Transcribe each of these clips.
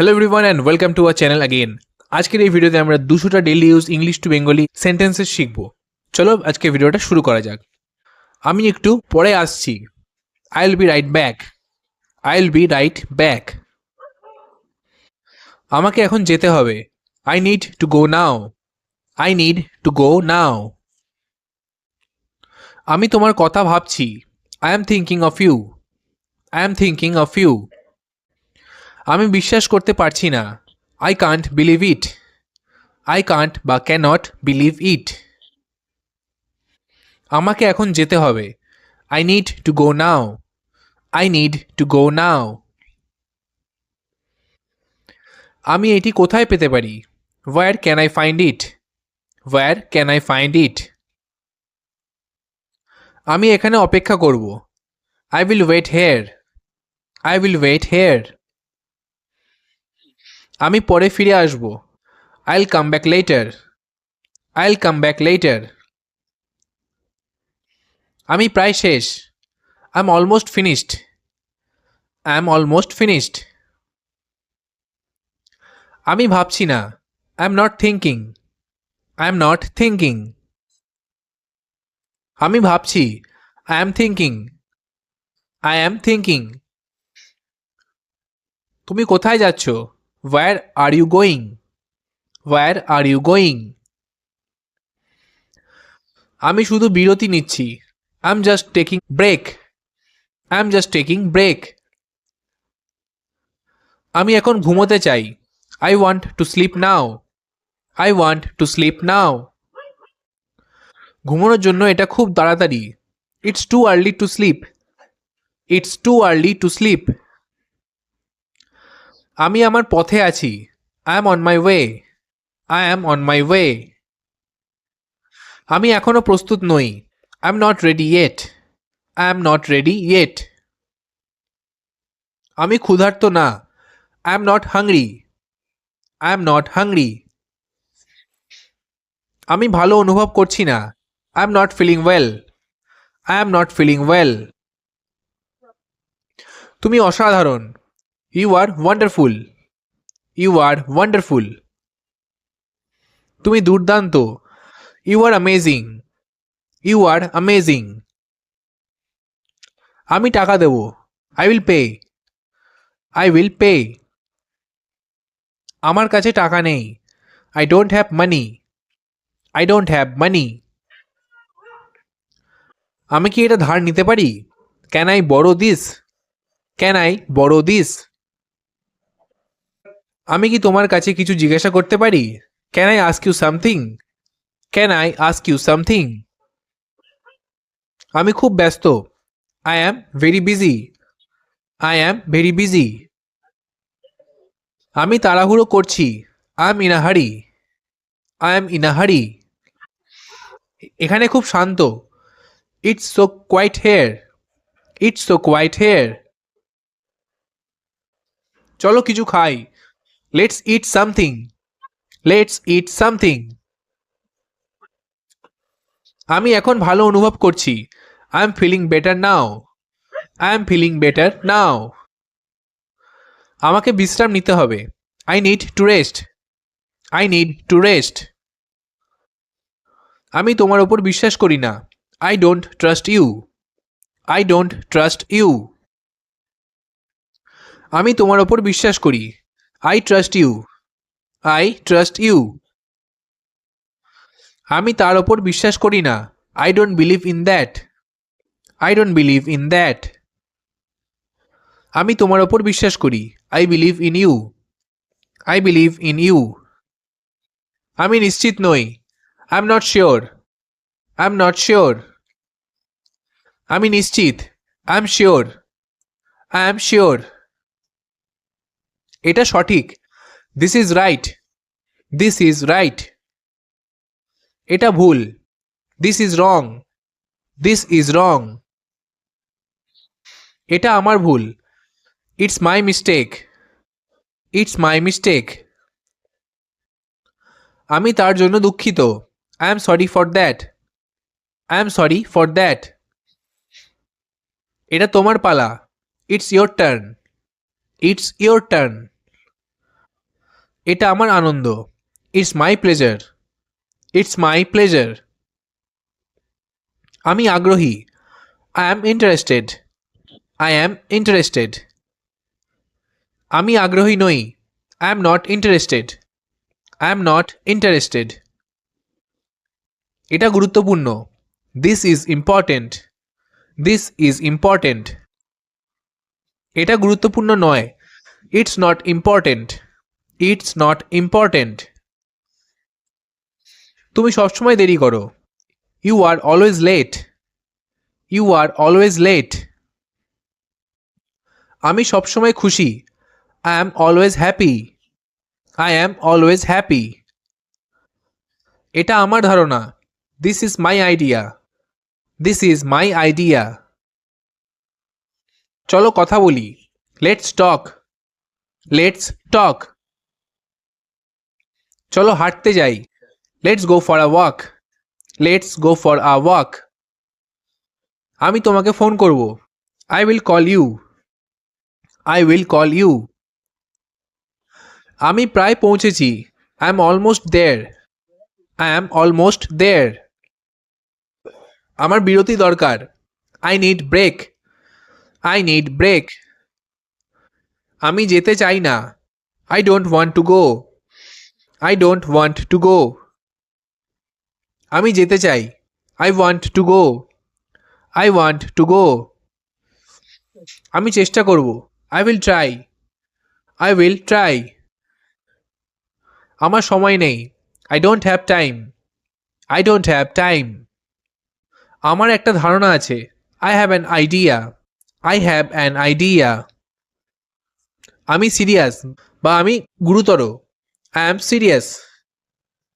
Hello everyone and welcome to our channel again আজকের এই ভিডিওতে আমরা দুশোটা daily use English to Bengali sentences শিখব। চলো আজকে ভিডিওটা শুরু করা যাক। আমি একটু পরে আসছি। I will be right back I will be right back আমাকে এখন যেতে হবে। I need to go now I need to go now আমি তোমার কথা ভাবছি। I am thinking of you I am thinking of you আমি বিশ্বাস করতে পারছি না। I can't believe it I can't বা ক্যানট বিলিভ ইট আমাকে এখন যেতে হবে। I need to go now I need to go now আমি এটি কোথায় পেতে পারি? Where can I find it where can I find it আমি এখানে অপেক্ষা করব। I will wait here I will wait here আমি পরে ফিরে আসব। আইল কাম ব্যাক লেটার আইল কাম ব্যাক লেটার আমি প্রায় শেষ। I am almost finished I am almost finished আমি ভাবছি না। I am not thinking I am not thinking আমি ভাবছি I am thinking I am thinking তুমি কোথায় যাচ্ছ? Where are you going where are you going আমি শুধু বিরতি নিচ্ছি। I am just taking break I am just taking break আমি এখন ঘুমোতে চাই। I want to sleep now I want to sleep now ঘুমানোর জন্য এটা খুব তাড়াতাড়ি। It's too early to sleep it's too early to sleep আমি আমার পথে আছি। I am on my way I am on my way আমি এখনও প্রস্তুত নই। I am not ready yet I am not ready yet আমি ক্ষুধার্ত না। I am not hungry I am not hungry আমি ভালো অনুভব করছি না। I am not feeling well I am not feeling well তুমি অসাধারণ। You are wonderful you are wonderful তুমি দুর্দান্ত। You are amazing you are amazing আমি টাকা দেব। I will pay I will pay আমার কাছে টাকা নেই। I don't have money I don't have money আমি কি এটা ধার নিতে পারি? Can I borrow this can I borrow this আমি কি তোমার কাছে কিছু জিজ্ঞাসা করতে পারি? Can I ask you something can I ask you something আমি খুব ব্যস্ত। I am very busy I am very busy আমি তাড়াহুড়ো করছি। আই এম ইন আ হারি আই এম ইন আ হারি এখানে খুব শান্ত। It's so quiet here it's so quiet here চলো কিছু খাই। Let's eat something let's eat something আমি এখন ভালো অনুভব করছি। I am feeling better now I am feeling better now আমাকে বিশ্রাম নিতে হবে। I need to rest I need to rest আমি তোমার ওপর বিশ্বাস করি না। I don't trust you I don't trust you আমি তোমার ওপর বিশ্বাস করি। I trust you I trust you আমি তার ওপর বিশ্বাস করি না। I don't believe in that I don't believe in that আমি তোমার ওপর বিশ্বাস করি। I believe in you I believe in you আমি নিশ্চিত নই। I am not sure I am not sure আমি নিশ্চিত। I am sure I am sure এটা সঠিক। This is right this is right এটা ভুল। This is wrong this is wrong এটা আমার ভুল। It's my mistake it's my mistake আমি তার জন্য দুঃখিত। I am sorry for that I am sorry for that এটা তোমার পালা। It's your turn it's your turn এটা আমার আনন্দ। It's my pleasure it's my pleasure আমি আগ্রহী। I am interested I am interested আমি আগ্রহী নই। I am not interested I am not interested এটা গুরুত্বপূর্ণ। This is important this is important এটা গুরুত্বপূর্ণ নয়। It's not important it's not important. তুমি সবসময় দেরি করো। You are always late. You are always late. আমি সবসময় খুশি। I am always happy. I am always happy. এটা আমার ধারণা। This is my idea. This is my idea. চলো কথা বলি। Let's talk. Let's talk. চলো হাঁটতে যাই। Let's go for a walk let's go for a walk আমি তোমাকে ফোন করব। I will call you I will call you আমি প্রায় পৌঁছেছি। I am almost there I am almost there আমার বিরতি দরকার। I need break I need break আমি যেতে চাই না। I don't want to go I don't want to go আমি যেতে চাই। I want to go I want to go আমি চেষ্টা করব। I will try I will try আমার সময় নেই। I don't have time I don't have time আমার একটা ধারণা আছে। I have an idea I have an idea আমি সিরিয়াস বা আমি গুরুতর। I am serious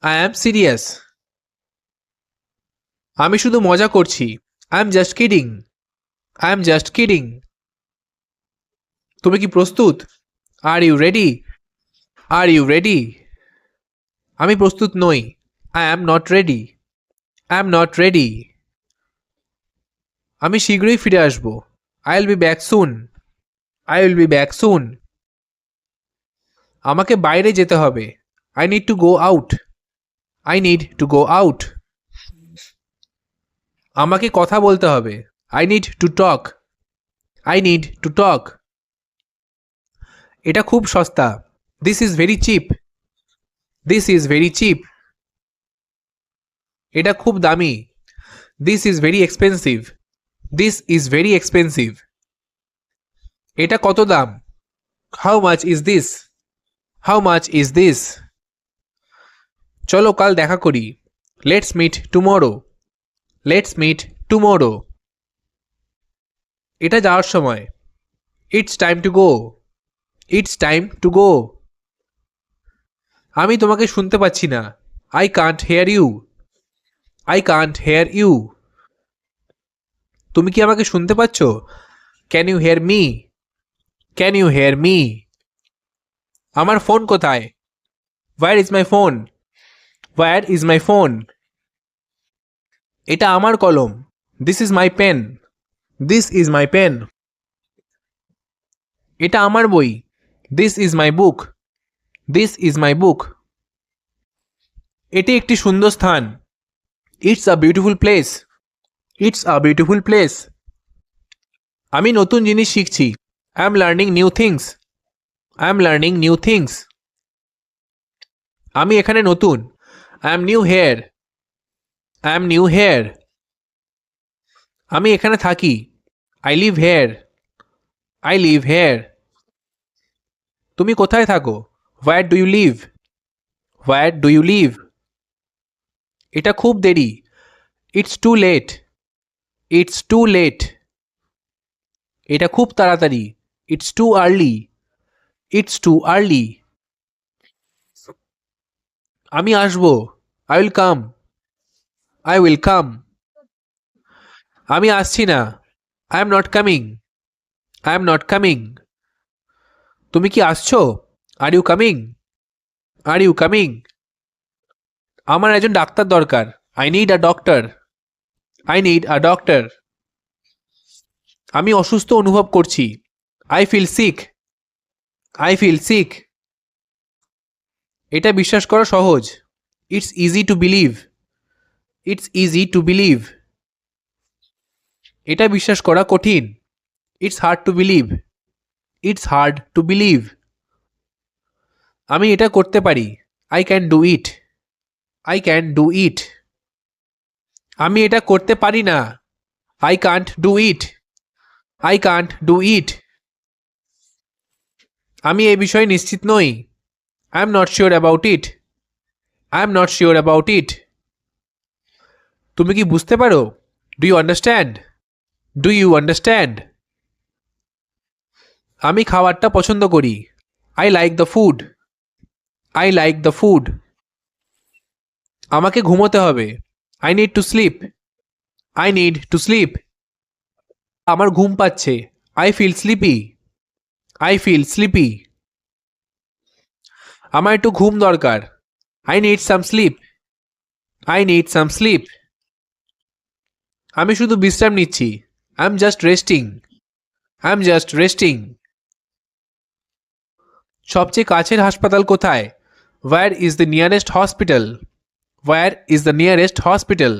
I am serious আমি শুধু মজা করছি। I am just kidding I am just kidding তুমি কি প্রস্তুত? Are you ready are you ready আমি প্রস্তুত নই। I am not ready I am not ready আমি শীঘ্রই ফিরে আসব। I will be back soon I will be back soon আমাকে বাইরে যেতে হবে। I need to go out I need to go out আমাকে কথা বলতে হবে। I need to talk I need to talk এটা খুব সস্তা। This is very cheap this is very cheap এটা খুব দামি। This is very expensive this is very expensive এটা কত দাম? How much is this how much is this চলো কাল দেখা করি। Let's meet tomorrow let's meet tomorrow এটা যাওয়ার সময়। It's time to go it's time to go আমি তোমাকে শুনতে পাচ্ছি না। I can't hear you I can't hear you তুমি কি আমাকে শুনতে পাচ্ছ? Can you hear me can you hear me আমার ফোন কোথায়? Where is my phone where is my phone এটা আমার কলম। This is my pen this is my pen এটা আমার বই। This is my book this is my book এটি একটি সুন্দর স্থান। It's a beautiful place it's a beautiful place আমি নতুন জিনিস শিখছি। I am learning new things I am learning new things আমি এখানে নতুন। I am new here I am new here আমি এখানে থাকি। I live here I live here তুমি কোথায় থাকো? Where do you live where do you live এটা খুব দেরি। It's too late it's too late এটা খুব তাড়াতাড়ি। It's too early it's too early আমি আসব। I will come I will come আমি আসছি না। I am not coming I am not coming তুমি কি আসছো? Are you coming are you coming আমার একজন ডাক্তার দরকার। I need a doctor I need a doctor আমি অসুস্থ অনুভব করছি। I feel sick I feel sick এটা বিশ্বাস করা সহজ। It's easy to believe it's easy to believe এটা বিশ্বাস করা কঠিন। It's hard to believe it's hard to believe আমি এটা করতে পারি। I can do it I can do it আমি এটা করতে পারি না। I can't do it I can't do it আমি এই বিষয়ে নিশ্চিত নই। I am not sure about it I am not sure about it তুমি কি বুঝতে পারো? Do you understand do you understand আমি খাবারটা পছন্দ করি। I like the food I like the food আমাকে ঘুমোতে হবে। I need to sleep I need to sleep আমার ঘুম পাচ্ছে। I feel sleepy I feel sleepy আমার একটু ঘুম দরকার। I need some sleep I need some sleep আমি শুধু বিশ্রাম নিচ্ছি। I am just resting I am just resting সবচেয়ে কাছের হাসপাতাল কোথায়? Where is the nearest hospital where is the nearest hospital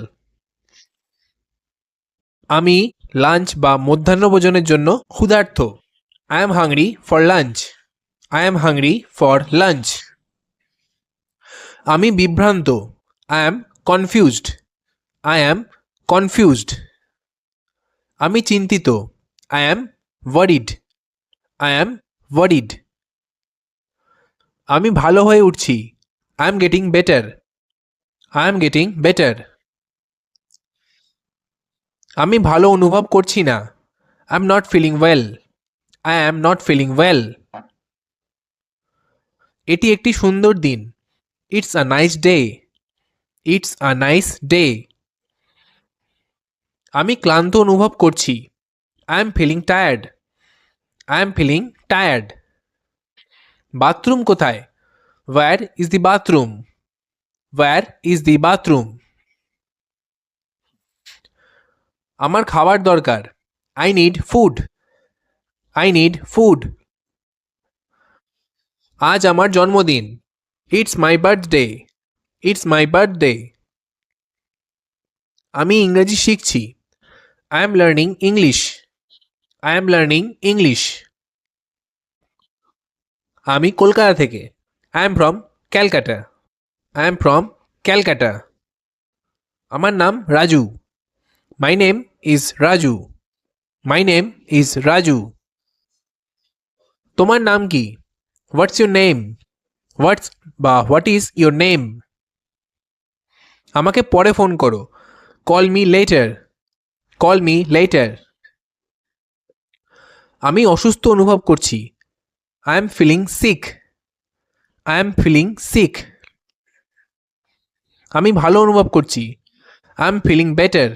আমি লাঞ্চ বা মধ্যাহ্নভোজনের জন্য ক্ষুধার্ত। I am hungry for lunch I am hungry for lunch আমি বিভ্রান্ত। I am confused I am confused আমি চিন্তিত। I am worried I am worried আমি ভালো হয়ে উঠছি। I am getting better I am getting better আমি ভালো অনুভব করছি না। I am not feeling well I am not feeling well এটি একটি সুন্দর দিন। It's a nice day it's a nice day আমি ক্লান্ত অনুভব করছি। I am feeling tired I am feeling tired bathroom কোথায়? Where is the bathroom where is the bathroom আমার খাবার দরকার। I need food I need food আজ আমার জন্মদিন। It's my birthday it's my birthday আমি ইংরেজি শিখছি। I am learning English I am learning English আমি কলকাতা থেকে। I am from Calcutta I am from Calcutta আমার নাম Raju. My name is Raju my name is Raju তোমার নাম কি? হোয়াটস ইউর নেম হোয়াটস বা হোয়াট ইজ ইউর নেম আমাকে পরে ফোন করো। Call me later call me later আমি অসুস্থ অনুভব করছি। I am feeling sick I am feeling sick আমি ভালো অনুভব করছি। I am feeling better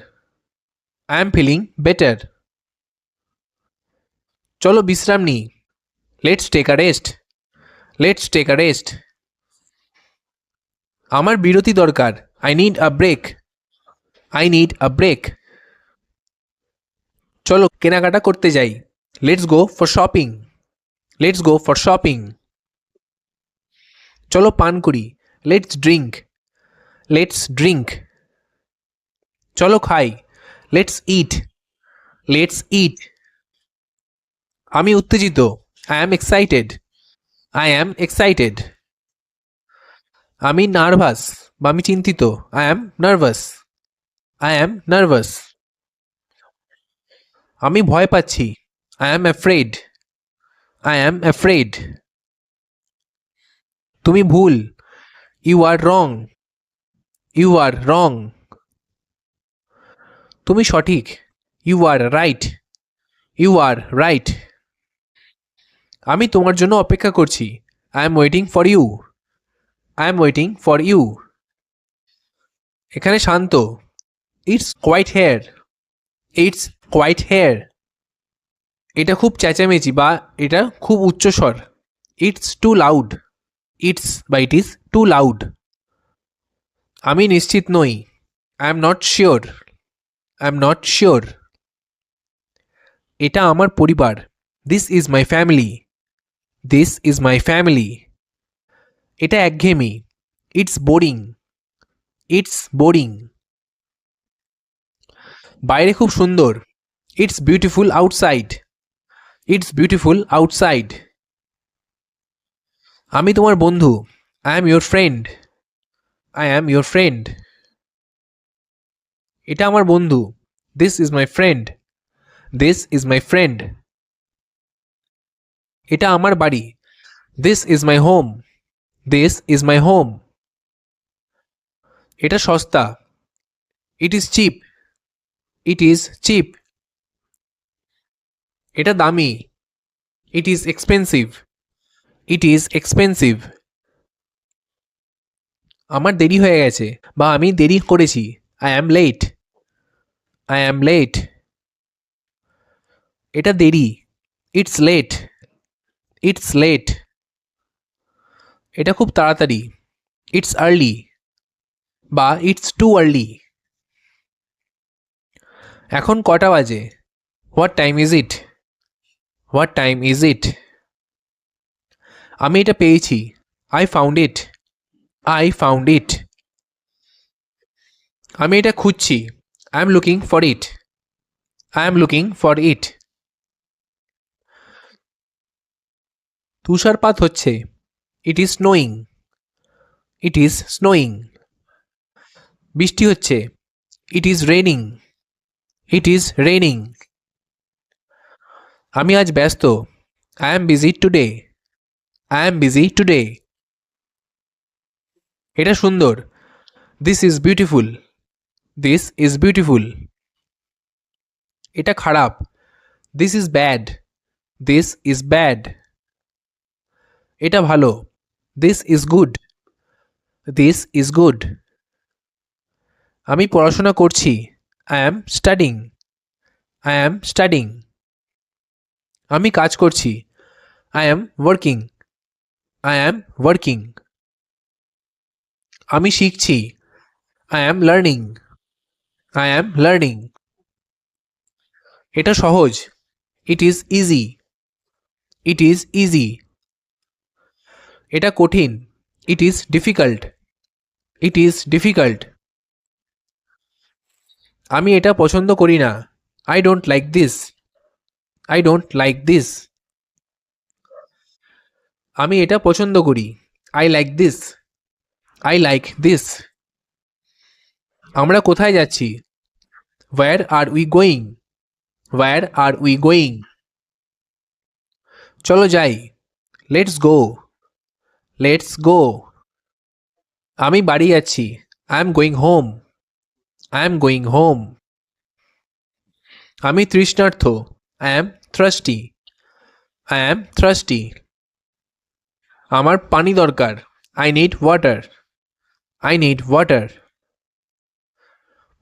I am feeling better চলো বিশ্রাম নিই। Let's take a rest let's take a rest আমার বিরতি দরকার। I need a break I need a break চলো, কেনাকাটা করতে যাই। Let's go for shopping let's go for shopping চলো, পান করি। লেটস ড্রিঙ্ক লেটস ড্রিঙ্ক চলো, খাই। লেটস ইট লেটস ইট আমি উত্তেজিত। I am excited I am excited আমি নার্ভাস বা আমি চিন্তিত. I am nervous I am nervous আমি ভয় পাচ্ছি. I am afraid I am afraid তুমি ভুল। You R wrong you R wrong তুমি সঠিক। You are right you are right আমি তোমার জন্য অপেক্ষা করছি। I am waiting for you I am waiting for you এখানে শান্ত। It's quiet here it's quiet here এটা খুব চেঁচামেচি বা এটা খুব উচ্চস্বর। ইটস টু লাউড ইটস বা ইট ইজ টু লাউড আমি নিশ্চিত নই। I am not sure I am not sure এটা আমার পরিবার। This is my family this is my family এটা একঘেয়েমি। ইটস বোরিং ইটস বোরিং বাইরে খুব সুন্দর। It's beautiful outside it's beautiful outside আমি তোমার বন্ধু। I am your friend I am your friend এটা আমার বন্ধু। This is my friend this is my friend এটা আমার বাড়ি। This is my home this is my home এটা সস্তা। It is cheap it is cheap এটা দামি। It is expensive it is expensive আমার দেরি হয়ে গেছে বা আমি দেরি করেছি। I am late I am late এটা দেরি। ইটস লেট ইটস লেট এটা খুব তাড়াতাড়ি। ইটস আর্লি বা ইটস টু আর্লি এখন কটা বাজে? What time is it what time is it আমি এটা পেয়েছি। I found it I found it আমি এটা খুঁজছি। I am looking for it I am looking for it তুষারপাত হচ্ছে। It is snowing it is snowing বৃষ্টি হচ্ছে। It is raining it is raining আমি আজ ব্যস্ত। I am busy today I am busy today এটা সুন্দর। This is beautiful this is beautiful এটা খারাপ। This is bad this is bad এটা ভালো। This is good this is good আমি পড়াশোনা করছি। I am studying I am studying আমি কাজ করছি। I am working I am working আমি শিখছি। I am learning I am learning এটা সহজ। It is easy it is easy এটা কঠিন। It is difficult it is difficult আমি এটা পছন্দ করি না। I don't like this I don't like this আমি এটা পছন্দ করি। I like this I like this আমরা কোথায় যাচ্ছি? Where are we going where are we going চলো যাই। লেটস গো লেটস গো আমি বাড়ি যাচ্ছি I am going home I am going home আমি তৃষ্ণার্থ। I am thirsty I am thirsty আমার পানি দরকার। I need water I need water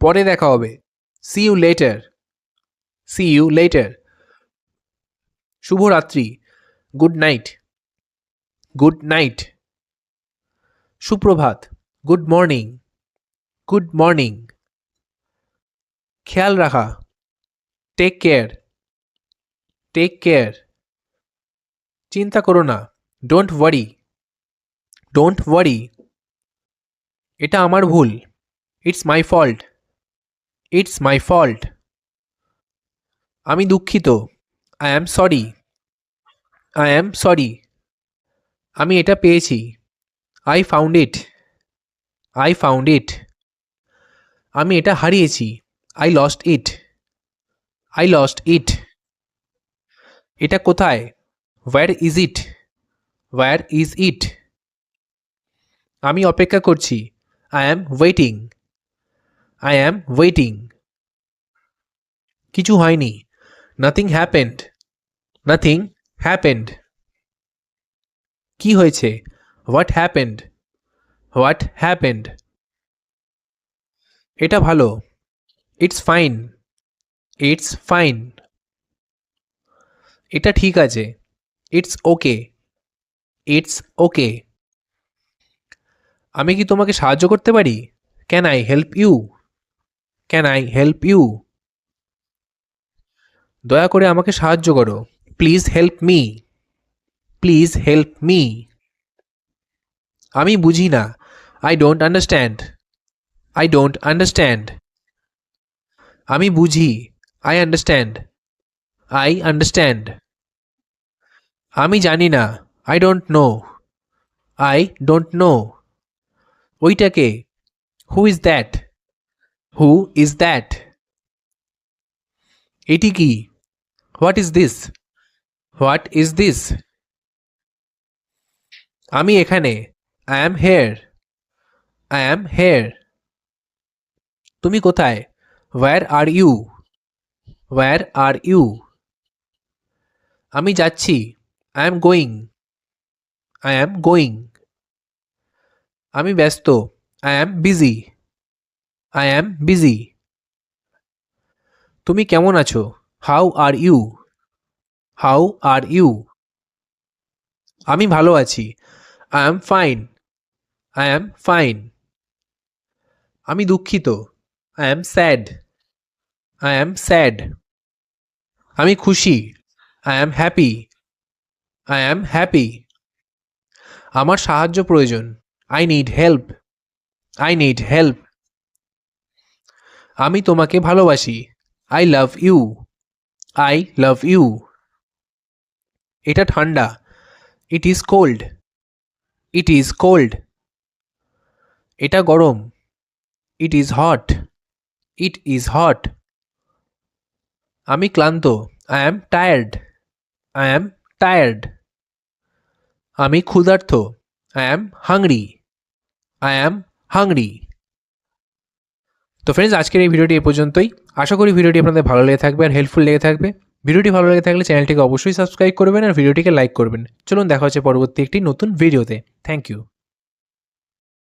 পরে দেখা হবে। See you later see you later শুভরাত্রি। গুড নাইট গুড নাইট সুপ্রভাত গুড মর্নিং গুড মর্নিং খেয়াল রাখা টেক কেয়ার টেক কেয়ার চিন্তা করো না ডোন্ট ওয়ারি ডোন্ট ওয়ারি এটা আমার ভুল it's my fault it's my fault আমি দুঃখিত I am sorry I am sorry আমি এটা পেয়েছি। I found it I found it আমি এটা হারিয়েছি। I lost it I lost it এটা কোথায়? Where is it where is it আমি অপেক্ষা করছি। I am waiting I am waiting কিছু হয়নি। নাথিং হ্যাপেন্ড নাথিং হ্যাপেন্ড কি হয়েছে? হোয়াট হ্যাপেন্ড হোয়াট হ্যাপেন্ড এটা ভালো। ইটস ফাইন ইটস ফাইন এটা ঠিক আছে। ইটস ওকে ইটস ওকে আমি কি তোমাকে সাহায্য করতে পারি? Can I help you can I help you দয়া করে আমাকে সাহায্য করো। Please help me please help me আমি বুঝি না। I don't understand I don't understand আমি বুঝি। আই আন্ডারস্ট্যান্ড আই আন্ডারস্ট্যান্ড আমি জানি না। I don't know I don't know ওইটাকে who is that who is that এটি কি? What is this what is this আমি এখানে। I am here I am here তুমি কোথায়? Where are you where are you আমি যাচ্ছি। I am going I am going আমি ব্যস্ত। I am busy I am busy তুমি কেমন আছো? How are you how are you আমি ভালো আছি। I am fine I am fine আমি দুঃখিত. I am sad I am sad আমি খুশি. I am happy I am happy আমার সাহায্য প্রয়োজন. I need help I need help আমি তোমাকে ভালোবাসি. I love you I love you এটা ঠান্ডা. It is cold it is cold এটা গরম. It is hot it is hot আমি ক্লান্ত। I am tired I am tired আমি ক্ষুধার্ত। I am hungry I am hungry তো ফ্রেন্ডস আজকের এই ভিডিওটি এ পর্যন্তই। আশা করি ভিডিওটি আপনাদের ভালো লেগে থাকবে আর হেল্পফুল লেগে থাকবে। ভিডিওটি ভালো লাগে থাকলে চ্যানেলটিকে অবশ্যই সাবস্ক্রাইব করবেন আর ভিডিওটিকে লাইক করবেন। চলুন দেখা হচ্ছে পরবর্তী একটি নতুন ভিডিওতে। Thank you